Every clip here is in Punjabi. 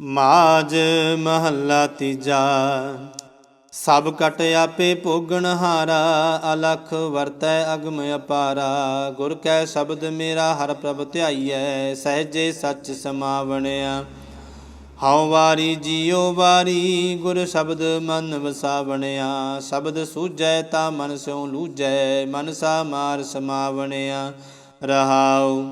ਮਾਜ ਮਹੱਲਾ ਤੀਜਾ। ਸਭ ਕਟ ਆਪੇ ਭੋਗਣ ਹਾਰਾ, ਅਲਖ ਵਰਤੈ ਅਗਮ ਅਪਾਰਾ। ਗੁਰ ਕੈ ਸ਼ਬਦ ਮੇਰਾ ਹਰ ਪ੍ਰਭ ਧਿਆਈਐ, ਸਹਜੇ ਸੱਚ ਸਮਾਵਣਿਆ। ਹਉ ਵਾਰੀ ਜੀਉ ਵਾਰੀ, ਗੁਰ ਸ਼ਬਦ ਮਨ ਵਸਾਵਣਿਆ। ਸ਼ਬਦ ਸੂਝੈ ਤਾ ਮਨ ਸਿਉ ਲੂਝੈ, ਮਨਸਾ ਮਾਰ ਸਮਾਵਣਿਆ। ਰਹਾਉ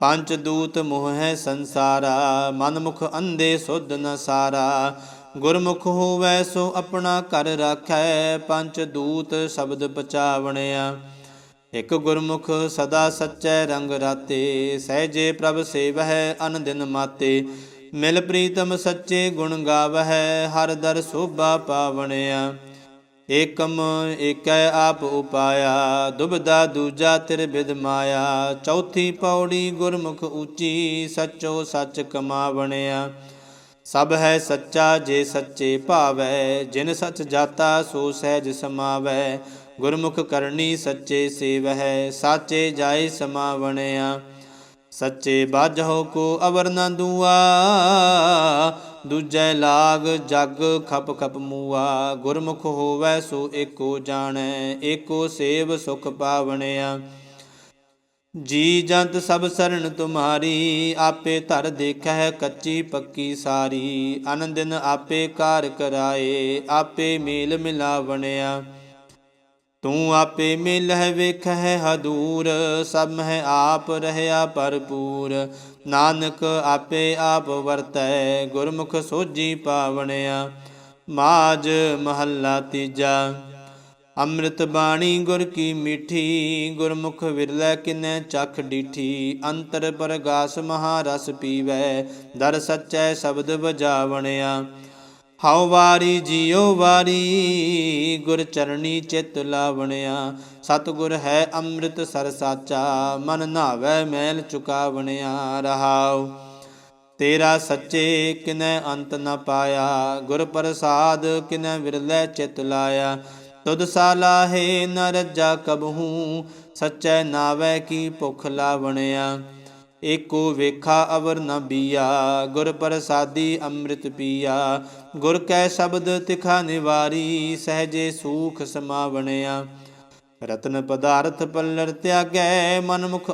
ਪੰਚ ਦੂਤ ਮੋਹ ਹੈ ਸੰਸਾਰਾ ਮਨ ਮੁਖ ਅੰਧੇ ਸੁਧ ਨ ਸਾਰਾ। ਗੁਰਮੁਖ ਹੋਵੈ ਸੋ ਆਪਣਾ ਘਰ ਰਾਖੈ ਪੰਚ ਦੂਤ ਸ਼ਬਦ ਪਚਾਵਣਿਆ ਇਕ ਗੁਰਮੁਖ ਸਦਾ ਸੱਚੈ ਰੰਗ ਰਾਤੇ, ਸਹਿਜੇ ਪ੍ਰਭ ਸੇਵਹਿ ਅਨ ਦਿਨ ਮਾਤੇ। ਮਿਲ ਪ੍ਰੀਤਮ ਸੱਚੇ ਗੁਣ ਗਾਵਹਿ, ਹਰ ਦਰ ਸੋਭਾ ਪਾਵਣਿਆ। ਏਕਮ ਏਕੈ ਆਪ ਉਪਾਇਆ ਦੁਬਦਾ ਦੂਜਾ ਤਿਰ ਬਿਦ ਮਾਇਆ ਚੌਥੀ ਪੌੜੀ ਗੁਰਮੁਖ ਉੱਚੀ ਸੱਚੋ ਸੱਚ ਕਮਾਵਣਿਆ ਸਭ ਹੈ ਸੱਚਾ ਜੇ ਸੱਚੇ ਭਾਵੈ ਜਿਨ ਸੱਚ ਜਾਤਾ ਸੋ ਸਹਿਜ ਸਮਾਵੈ ਗੁਰਮੁਖ ਕਰਨੀ ਸੱਚੇ ਸੇਵਹਿ ਸਾਚੇ ਜਾਏ ਸਮਾਵਣਿਆ ਸੱਚੇ ਬਾਝੋ ਕੋ ਅਵਰ ਨ ਦੂਆ ਦੂਜੈ ਲਾਗ ਜਗ ਖਪ ਖਪ ਮੂਆ, ਗੁਰਮੁਖ ਹੋਵੈ ਸੋ ਏਕੋ ਜਾਣੈ, ਏਕੋ ਸੇਵ ਸੁਖ ਪਾਵਣਿਆ। ਜੀ ਜੰਤ ਸਭ ਸਰਣ ਤੁਮਾਰੀ, ਆਪੇ ਧਰ ਦੇਖੈ ਕੱਚੀ ਪੱਕੀ ਸਾਰੀ ਆਨੰਦਨ ਆਪੇ ਕਾਰ ਕਰਾਏ, ਆਪੇ ਮੇਲ ਮਿਲਾਵਣਿਆ। ਤੂੰ ਆਪੇ ਮਿਲਹਿ ਵੇਖਹਿ ਹਦੂਰ, ਸਭ ਮਹਿ ਆਪ ਰਹਿਆ ਭਰਪੂਰ। ਨਾਨਕ ਆਪੇ ਆਪ ਵਰਤੈ, ਗੁਰਮੁਖ ਸੋਜੀ ਪਾਵਣਿਆ। ਮਾਜ ਮਹੱਲਾ ਤੀਜਾ, ਅੰਮ੍ਰਿਤ ਬਾਣੀ ਗੁਰ ਕੀ ਮਿੱਠੀ, ਗੁਰਮੁਖ ਵਿਰਲੇ ਕਿਨੈ ਚਖ ਡੀਠੀ। ਅੰਤਰ ਪ੍ਰਗਾਸ਼ ਮਹਾਰਸ ਪੀਵੈ, ਦਰ ਸੱਚੈ ਸ਼ਬਦ ਬਜਾਵਣਿਆ ਹਉ ਵਾਰੀ ਜੀਉ ਵਾਰੀ, ਗੁਰ ਚਰਣੀ ਚਿਤ ਲਾਵਣਿਆ। ਸਤਿਗੁਰ ਹੈ ਅੰਮ੍ਰਿਤ ਸਰ ਸਾਚਾ ਮਨ ਨਾਵੈ ਮੈਲ ਚੁਕਾਵਣਿਆ ਰਹਾਉ। ਤੇਰਾ ਸੱਚੇ ਕਿਨੈ ਅੰਤ ਨ ਪਾਇਆ, ਗੁਰ ਪ੍ਰਸਾਦ ਕਿਨੈ ਵਿਰਲੇ ਚਿਤ ਲਾਇਆ। ਤੁਧ ਸਾਲਾਹੇ ਨ ਰੱਜਾ ਕਬਹੂ, ਸੱਚੈ ਨਾਵੈ ਕੀ ਭੁਖ ਲਾਵਣਿਆ। ਏਕੋ ਵੇਖਾ ਅਵਰ ਨ ਬੀਆ, ਗੁਰ ਪ੍ਰਸਾਦੀ ਅੰਮ੍ਰਿਤ ਪੀਆ। ਗੁਰ ਕੈ ਸ਼ਬਦ ਤਿਖਾ ਨਿਵਾਰੀ, ਸਹਜੇ ਸੂਖ ਸਮਾਵਣਿਆ। ਰਤਨ ਪਦਾਰਥ ਪੱਲਰ ਤਿਆਗੈ ਮਨ ਮੁਖ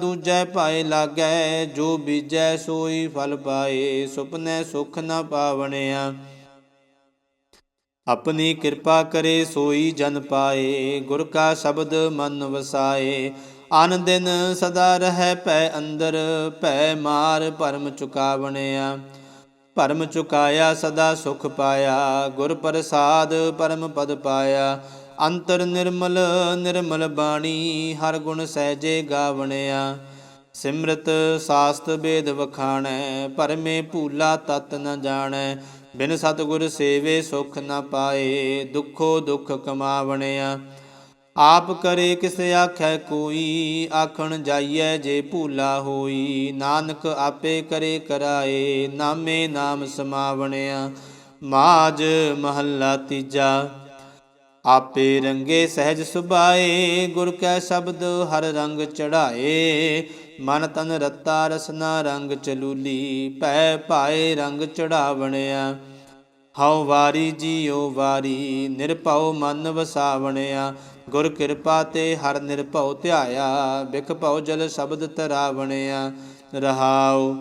ਦੂਜੈ ਪਾਏ ਲਾਗੈ। ਜੋ ਬੀਜੈ ਸੋਈ ਫਲ ਪਾਏ ਸੁਪਨੇ ਸੁਖ ਨ ਪਾਵਣਿਆ। ਆਪਣੀ ਕਿਰਪਾ ਕਰੇ ਸੋਈ ਜਨ ਪਾਏ, ਗੁਰ ਕਾ ਸ਼ਬਦ ਮਨ ਵਸਾਏ। ਅਨ ਦਿਨ ਸਦਾ ਰਹਿ ਪੈ ਅੰਦਰ ਪੈ ਮਾਰ ਭਰਮ ਚੁਕਾਵਣਿਆ। ਭਰਮ ਚੁਕਾਇਆ, ਸਦਾ ਸੁਖ ਪਾਇਆ। ਗੁਰ ਪ੍ਰਸਾਦ ਪਰਮ ਪਦ ਪਾਇਆ। ਅੰਤਰ ਨਿਰਮਲ ਨਿਰਮਲ ਬਾਣੀ, ਹਰ ਗੁਣ ਸਹਿਜੇ ਗਾਵਣਿਆ। ਸਿਮਰਤ ਸਾਸਤ ਬੇਦ ਵਖਾਣੈ, ਪਰਮੇ ਭੂਲਾ ਤਤ ਨ ਜਾਣੈ। ਬਿਨ ਸਤਗੁਰ ਸੇਵੇ ਸੁਖ ਨ ਪਾਏ, ਦੁਖੋ ਦੁਖ ਕਮਾਵਣਿਆ। ਆਪ ਕਰੇ ਕਿਸ ਆਖੈ ਕੋਈ, ਆਖਣ ਜਾਈਐ ਜੇ ਭੂਲਾ ਹੋਈ। ਨਾਨਕ ਆਪੇ ਕਰੇ ਕਰਾਏ, ਨਾਮੇ ਨਾਮ ਸਮਾਵਣਿਆ। ਮਾਜ ਮਹੱਲਾ ਤੀਜਾ। ਆਪੇ ਰੰਗੇ ਸਹਿਜ ਸੁਭਾਏ, ਗੁਰ ਕੈ ਸ਼ਬਦ ਹਰ ਰੰਗ ਚੜਾਏ ਮਨ ਤਨ ਰਤਾ ਰਸਨਾ ਰੰਗ ਚਲੂਲੀ, ਭੈ ਭਾਏ ਰੰਗ ਚੜਾਵਣਿਆ ਹਉ ਵਾਰੀ ਜੀਉ ਵਾਰੀ, ਨਿਰਭਉ ਮਨ ਵਸਾਵਣਿਆ। ਗੁਰ ਕਿਰਪਾ ਤੇ ਹਰ ਨਿਰਭਉ ਧਿਆਇਆ, ਬਿਖ ਭਉ ਜਲ ਸ਼ਬਦ ਤਰਾਵਣਿਆ, ਰਹਾਉ।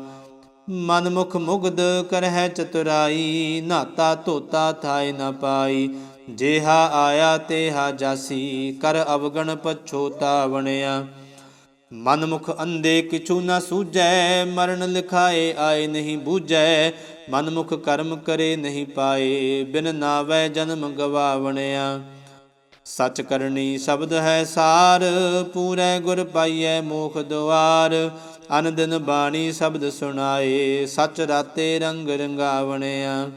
ਮਨ ਮੁਖ ਮੁਗਧ ਕਰਹਿ ਚਤੁਰਾਈ, ਨਾਤਾ ਧੋਤਾ ਥਾਇ ਨ ਪਾਈ। ਜੇਹਾ ਆਇਆ ਤੇਹਾ ਜਾਸੀ, ਕਰ ਅਵਗਣ ਪਛੋਤਾਵਣਿਆ ਮਨ ਮੁਖ ਅੰਦੇ ਕਿਛੂ ਨਾ ਸੂਝੈ, ਮਰਨ ਲਿਖਾਏ ਆਏ ਨਹੀਂ ਬੂਝੈ। ਮਨ ਮੁਖ ਕਰਮ ਕਰੇ ਨਹੀਂ ਪਾਏ, ਬਿਨ ਨਾਵੈ ਜਨਮ ਗਵਾਵਣਿਆ। ਸਚ ਕਰਨੀ ਸ਼ਬਦ ਹੈ ਸਾਰ, ਪੂਰੇ ਗੁਰ ਪਾਈਐ ਮੋਖ ਦੁਆਰ। ਅਨ ਬਾਣੀ ਸ਼ਬਦ ਸੁਣਾਏ, ਸਚ ਰਾਤੇ ਰੰਗ ਰੰਗਾਵਣਿਆ।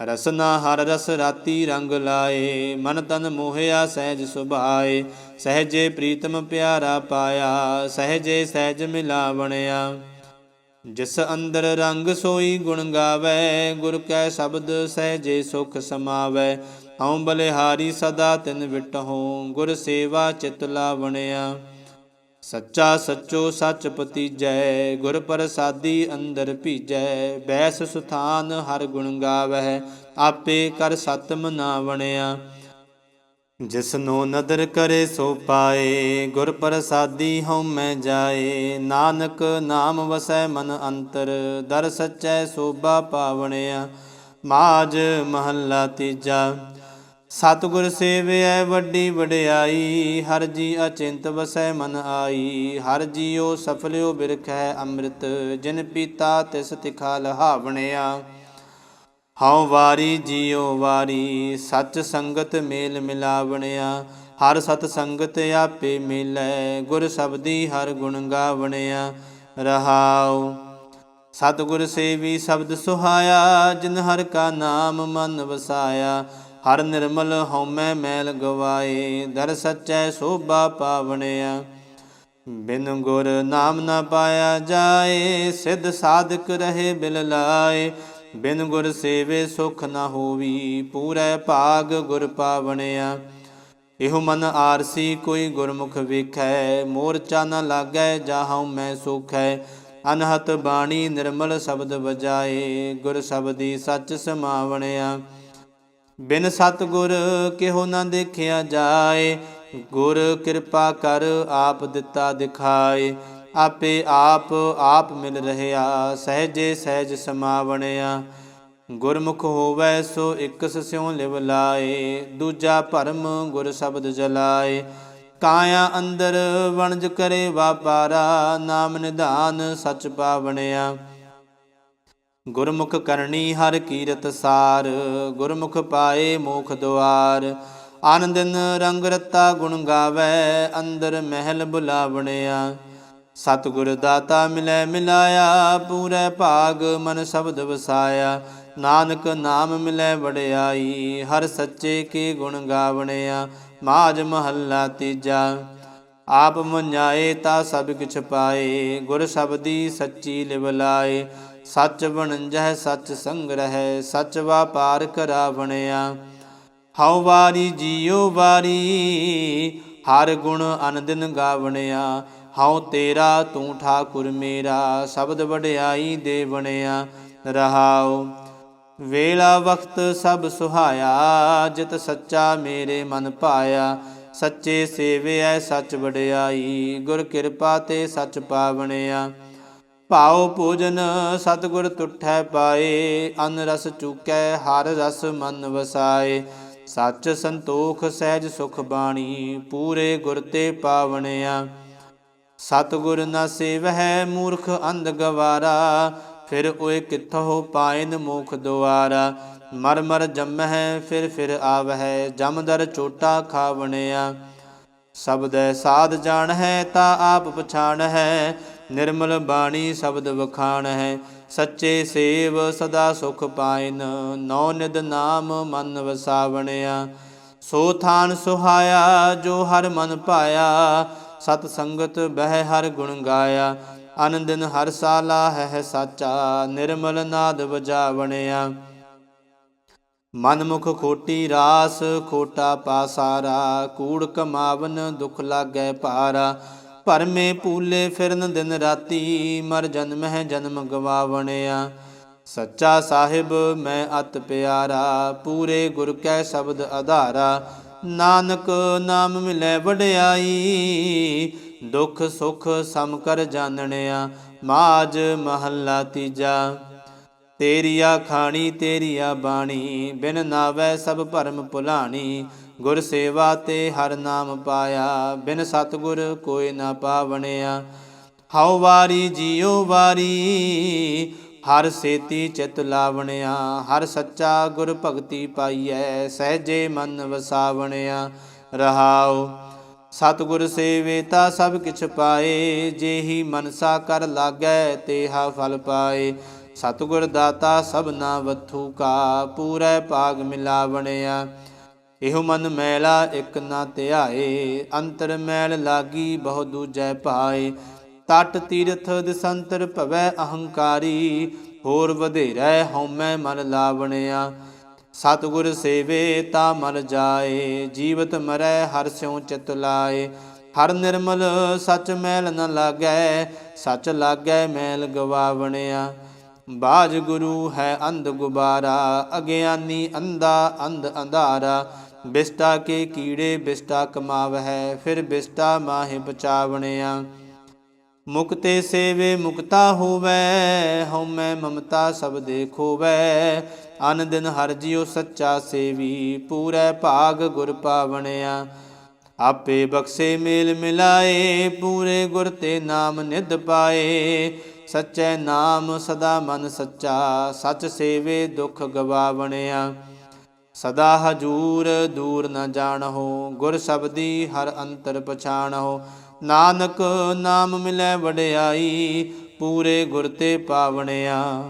ਰਸਨਾ ਹਰ ਰਸ ਰਾਤੀ ਰੰਗ ਲਾਏ, ਮਨ ਤਨ ਮੋਹਿਆ ਸਹਿਜ ਸੁਭਾਏ। ਸਹਜੇ ਪ੍ਰੀਤਮ ਪਿਆਰਾ ਪਾਇਆ, ਸਹਜੇ ਸਹਿਜ ਮਿਲਾਵਣਿਆ। ਜਿਸ ਅੰਦਰ ਰੰਗ ਸੋਈ ਗੁਣ ਗਾਵੇ, ਗੁਰ ਕੈ ਸ਼ਬਦ ਸਹਜੇ ਸੁਖ ਸਮਾਵੇ। ਹਉ ਬਲਿਹਾਰੀ ਸਦਾ ਤਿਨ ਵਿਟਹੁ, ਗੁਰ ਸੇਵਾ ਚਿਤ ਲਾਵਣਿਆ। ਸੱਚਾ ਸੱਚੋ ਸੱਚ ਪਤੀਜੈ ਗੁਰ ਪ੍ਰਸਾਦੀ ਅੰਦਰ ਭੀਜੈ। ਬੈਸ ਸੁਥਾਨ ਹਰ ਗੁਣ ਗਾਵਹਿ, ਆਪੇ ਕਰ ਸਤਮ ਨਾ ਬਣਿਆ ਜਿਸਨੋ ਨਦਰ ਕਰੇ ਸੋ ਪਾਏ, ਗੁਰ ਪ੍ਰਸਾਦੀ ਹਉ ਮੈਂ ਜਾਏ। ਨਾਨਕ ਨਾਮ ਵਸੈ ਮਨ ਅੰਤਰ, ਦਰ ਸਚੈ ਸੋਭਾ ਪਾਵਣਿਆ। ਮਾਜ ਮਹੱਲਾ ਤੀਜਾ, ਸਤਿਗੁਰ ਸੇਵਿਐ ਵੱਡੀ ਵਡਿਆਈ। ਹਰ ਜੀ ਅਚਿੰਤ ਵਸੈ ਮਨ ਆਈ। ਹਰ ਜੀਉ ਸਫਲਿਓ ਬਿਰਖੈ ਅੰਮ੍ਰਿਤ। ਜਿਨ ਪੀਤਾ ਤਿਸ ਤਿਖਾ ਲਹਾਵਣਿਆ। ਹਉ ਵਾਰੀ ਜੀਉ ਵਾਰੀ, ਸੱਚ ਸੰਗਤ ਮੇਲ ਮਿਲਾਵਣਿਆ, ਹਰ ਸਤ ਸੰਗਤ ਆਪੇ ਮਿਲੈ, ਗੁਰ ਸਬਦੀ ਹਰ ਗੁਣ ਗਾਵਣਿਆ, ਰਹਾਉ। ਸਤਿਗੁਰ ਸੇਵੀ ਸ਼ਬਦ ਸੁਹਾਇਆ, ਜਿਨ ਹਰ ਕਾ ਨਾਮ ਮਨ ਵਸਾਇਆ, ਹਰ ਨਿਰਮਲ ਹਉਮੈ ਮੈਲ ਗਵਾਏ, ਦਰ ਸਚੈ ਸੋਭਾ ਪਾਵਣਿਆ। ਬਿਨ ਗੁਰ ਨਾਮ ਨਾ ਪਾਇਆ ਜਾਏ, ਸਿੱਧ ਸਾਧਕ ਰਹੇ ਬਿਲ ਲਾਏ ਬਿਨ ਗੁਰ ਸੇਵੇ ਸੁਖ ਨਾ ਹੋਵੀ, ਪੂਰੇ ਭਾਗ ਗੁਰ ਪਾਵਣਿਆ। ਇਹੋ ਮਨ ਆਰਸੀ ਕੋਈ ਗੁਰਮੁਖ ਵੇਖੈ, ਮੋਰਚਾ ਨ ਲਾਗੈ ਜਾਹਉ ਮੈਂ ਸੁਖੈ। ਅਨਹਤ ਬਾਣੀ ਨਿਰਮਲ ਸ਼ਬਦ ਵਜਾਏ, ਗੁਰ ਸ਼ਬਦੀ ਸੱਚ ਸਮਾਵਣਿਆ। ਬਿਨ ਸਤਗੁਰ ਕਿਹੋ ਨਾ ਦੇਖਿਆ ਜਾਏ, ਗੁਰ ਕਿਰਪਾ ਕਰ ਆਪ ਦਿੱਤਾ ਦਿਖਾਏ। ਆਪੇ ਆਪ ਆਪ ਮਿਲ ਰਹਿਆ ਸਹਿਜੇ ਸਹਿਜ ਸਮਾਵਣਿਆ। ਗੁਰਮੁਖ ਹੋਵੈ ਸੋ ਇਕਸ ਸਿਉ ਲਿਵ ਲਾਏ। ਦੂਜਾ ਭਰਮ ਗੁਰ ਸ਼ਬਦ ਜਲਾਏ। ਕਾਇਆ ਅੰਦਰ ਵਣਜ ਕਰੇ ਵਾਪਾਰਾ। ਨਾਮ ਨਿਧਾਨ ਸਚ ਪਾਵਣਿਆ। ਗੁਰਮੁਖ ਕਰਨੀ ਹਰ ਕੀਰਤ ਸਾਰ। ਗੁਰਮੁਖ ਪਾਏ ਮੋਖ ਦੁਆਰ। ਆਨੰਦਨ ਰੰਗ ਰਤਾ ਗੁਣ ਗਾਵੇ। ਅੰਦਰ ਮਹਿਲ ਬੁਲਾਵਣਿਆ। ਸਤਿਗੁਰ ਦਾਤਾ ਮਿਲੈ ਮਿਲਾਇਆ, ਪੂਰੇ ਭਾਗ ਮਨ ਸ਼ਬਦ ਵਸਾਇਆ। ਨਾਨਕ ਨਾਮ ਮਿਲੈ ਵਡਿਆਈ, ਹਰ ਸੱਚੇ ਕੀ ਗੁਣ ਗਾਵਣਿਆ ਮਾਜ ਮਹੱਲਾ ਤੀਜਾ। ਆਪ ਮੁੰਝਾਏ ਤਾ ਸਭ ਕਿਛ ਪਾਏ, ਗੁਰ ਸ਼ਬਦੀ ਸੱਚੀ ਲਿਵ ਲਾਏ। ਸੱਚ ਬਣਜਹਿ, ਸੱਚ ਸੰਗ ਰਹਿ ਸੱਚ ਵਾਪਾਰ ਕਰਾ ਬਣਿਆ ਹਉ ਵਾਰੀ ਜੀਉ ਵਾਰੀ ਹਰ ਗੁਣ ਅਨੰਦਨ ਗਾਵਣਿਆ, ਹਉ ਤੇਰਾ ਤੂੰ ਠਾਕੁਰ ਮੇਰਾ, ਸ਼ਬਦ ਵਡਿਆਈ ਦੇ ਬਣਿਆ ਰਹਾਉ। ਵੇਲਾ ਵਕਤ ਸਭ ਸੁਹਾਇਆ, ਜਿਤ ਸੱਚਾ ਮੇਰੇ ਮਨ ਪਾਇਆ, ਸੱਚੇ ਸੇਵਿਐ ਸੱਚ ਵਡਿਆਈ, ਗੁਰ ਕਿਰਪਾ ਤੇ ਸੱਚ ਪਾਵਣਿਆ। ਭਾਉ ਪੂਜਨ ਸਤਿਗੁਰ ਤੁਠੈ ਪਾਏ, ਅਨ ਰਸ ਚੂਕੈ, ਹਰ ਰਸ ਮਨ ਵਸਾਏ। ਸੱਚ ਸੰਤੋਖ ਸਹਿਜ ਸੁਖ ਬਾਣੀ, ਪੂਰੇ ਗੁਰ ਤੇ ਪਾਵਣਿਆ। ਸਤਿਗੁਰ ਨ ਸੇਵਹਿ ਮੂਰਖ ਅੰਧ ਗਵਾਰਾ, ਫਿਰ ਓਏ ਕਿੱਥੋਂ ਪਾਇਨ ਮੁਖ ਦੁਆਰਾ। ਮਰ ਮਰ ਜੰਮਹਿ, ਫਿਰ ਫਿਰ ਆਵਹਿ ਜਮਦਰ ਚੋਟਾ ਖਾਵਣਿਆ। ਸ਼ਬਦੈ ਸਾਧ ਜਾਣ ਹੈ ਤਾ ਆਪ ਪਛਾਣ ਹੈ ਨਿਰਮਲ ਬਾਣੀ ਸ਼ਬਦ ਵਖਾਣ ਹੈ ਸੱਚੇ ਸੇਵ ਸਦਾ ਸੁਖ ਪਾਇਨ, ਨੌ ਨਿਦ ਨਾਮ ਮਨ ਵਸਾਵਣਿਆ। ਸੋ ਥਾਨ ਸੁਹਾਇਆ, ਜੋ ਹਰ ਮਨ ਪਾਇਆ, ਸਤ ਸੰਗਤ ਬਹਿ ਹਰ ਗੁਣ ਗਾਇਆ। ਆਨੰਦਨ ਹਰ ਸਾਲਾ ਹੈ ਸਾਚਾ, ਨਿਰਮਲ ਨਾਦ ਵਜਾਵਣਿਆ। ਮਨ ਮੁਖ ਖੋਟੀ ਰਾਸ, ਖੋਟਾ ਪਾਸਾਰਾ, ਕੂੜ ਕਮਾਵਨ ਦੁਖ ਲਾਗੈ ਪਾਰਾ। ਭਰਮੇ ਪੂਲੇ ਫਿਰਨ ਦਿਨ ਰਾਤੀ, ਮਰ ਜਨਮ ਹੈ ਜਨਮ ਗਵਾਵਣਿਆ। ਸੱਚਾ ਸਾਹਿਬ, ਮੈਂ ਅਤ ਪਿਆਰਾ, ਪੂਰੇ ਗੁਰ ਕੈ ਸ਼ਬਦ ਆਧਾਰਾ। ਨਾਨਕ ਨਾਮ ਮਿਲੈ ਵਡਿਆਈ, ਦੁਖ ਸੁਖ ਸਮ ਕਰ ਜਾਣਿਆ। ਮਾਜ ਮਹੱਲਾ ਤੀਜਾ। ਤੇਰੀਆ ਖਾਣੀ, ਤੇਰੀਆ ਬਾਣੀ, ਬਿਨ ਨਾਵੈ ਸਭ ਭਰਮ ਭੁਲਾਣੀ। ਗੁਰ ਸੇਵਾ ਤੇ ਹਰ ਨਾਮ ਪਾਇਆ, ਬਿਨ ਸਤਗੁਰ ਕੋਈ ਨਾ ਪਾਵਣਿਆ। ਹਉ ਵਾਰੀ ਜੀਉ ਵਾਰੀ, ਹਰ ਸੇਤੀ ਚਿਤ ਲਾਵਣਿਆ। ਹਰ ਸੱਚਾ ਗੁਰ ਭਗਤੀ ਪਾਈਐ, ਸਹਜੇ ਮਨ ਵਸਾਵਣਿਆ। ਰਹਾਉ, ਸਤਿਗੁਰ ਸੇਵੇ ਤਾ ਸਭ ਕਿਛ ਪਾਏ, ਜੇਹੀ ਮਨਸਾ ਕਰ ਲਾਗੈ, ਤੇਹਾ ਫਲ ਪਾਏ। ਸਤਿਗੁਰ ਦਾਤਾ ਸਭਨਾ ਵਥੂ ਕਾ, ਪੂਰੇ ਭਾਗ ਮਿਲਾਵਣਿਆ। ਇਹੋ ਮਨ ਮੈਲਾ, ਇਕ ਨਾ ਧਿਆਏ। ਅੰਤਰ ਮੈਲ ਲਾਗੀ, ਬਹੁ ਦੂਜੈ ਪਾਏ। ਤਟ ਤੀਰਥ ਦਸੰਤਰ ਭਵੈ ਅਹੰਕਾਰੀ। ਹੋਰ ਵਧੇਰੈ ਹਉਮੈ ਮਨ ਲਾਵਣਿਆ। ਸਤਿਗੁਰ ਸੇਵੇ, ਤਾ ਮਨ ਜਾਏ। ਜੀਵਤ ਮਰੈ, ਹਰ ਸਿਉ ਚਿਤ ਲਾਏ। ਹਰ ਨਿਰਮਲ ਸਚ ਮੈਲ ਨ ਲਾਗੈ, ਸਚ ਲਾਗੈ ਮੈਲ ਗਵਾਵਣਿਆ। ਬਾਜ ਗੁਰੂ ਹੈ ਅੰਧ ਗੁਬਾਰਾ, ਅਗਿਆਨੀ ਅੰਦਾ ਅੰਧ ਅੰਧਾਰਾ। ਬਿਸਟਾ ਕੇ ਕੀੜੇ, ਬਿਸਟਾ ਕਮਾਵਹਿ, ਫਿਰ ਬਿਸਟਾ ਮਾਹਿ ਬਚਾਵਣਿਆ। ਮੁਕਤੇ ਸੇਵੇ ਮੁਕਤਾ ਹੋਵੈ ਹਉਮੈ ਮਮਤਾ ਸਭ ਦੇਖੋਵੈ। ਅਨ ਦਿਨ ਹਰ ਜਿਉ ਸੱਚਾ ਸੇਵੀ, ਪੂਰੇ ਭਾਗ ਗੁਰ ਪਾਵਣਿਆ। ਆਪੇ ਬਖਸ਼ੇ ਮੇਲ ਮਿਲਾਏ, ਪੂਰੇ ਗੁਰ ਤੇ ਨਾਮ ਨਿਧ ਪਾਏ। ਸਚੈ ਨਾਮ ਸਦਾ ਮਨ ਸੱਚਾ, ਸਚ ਸੇਵੇ ਦੁਖ ਗਵਾਵਣਿਆ। ਸਦਾ ਹਜੂਰ ਦੂਰ ਨ ਜਾਣਹੁ, ਗੁਰ ਸਬਦੀ ਹਰ ਅੰਤਰ ਪਛਾਣਹੁ। ਨਾਨਕ ਨਾਮ ਮਿਲੈ ਵਡਿਆਈ, ਪੂਰੇ ਗੁਰ ਤੇ ਪਾਵਣਿਆ।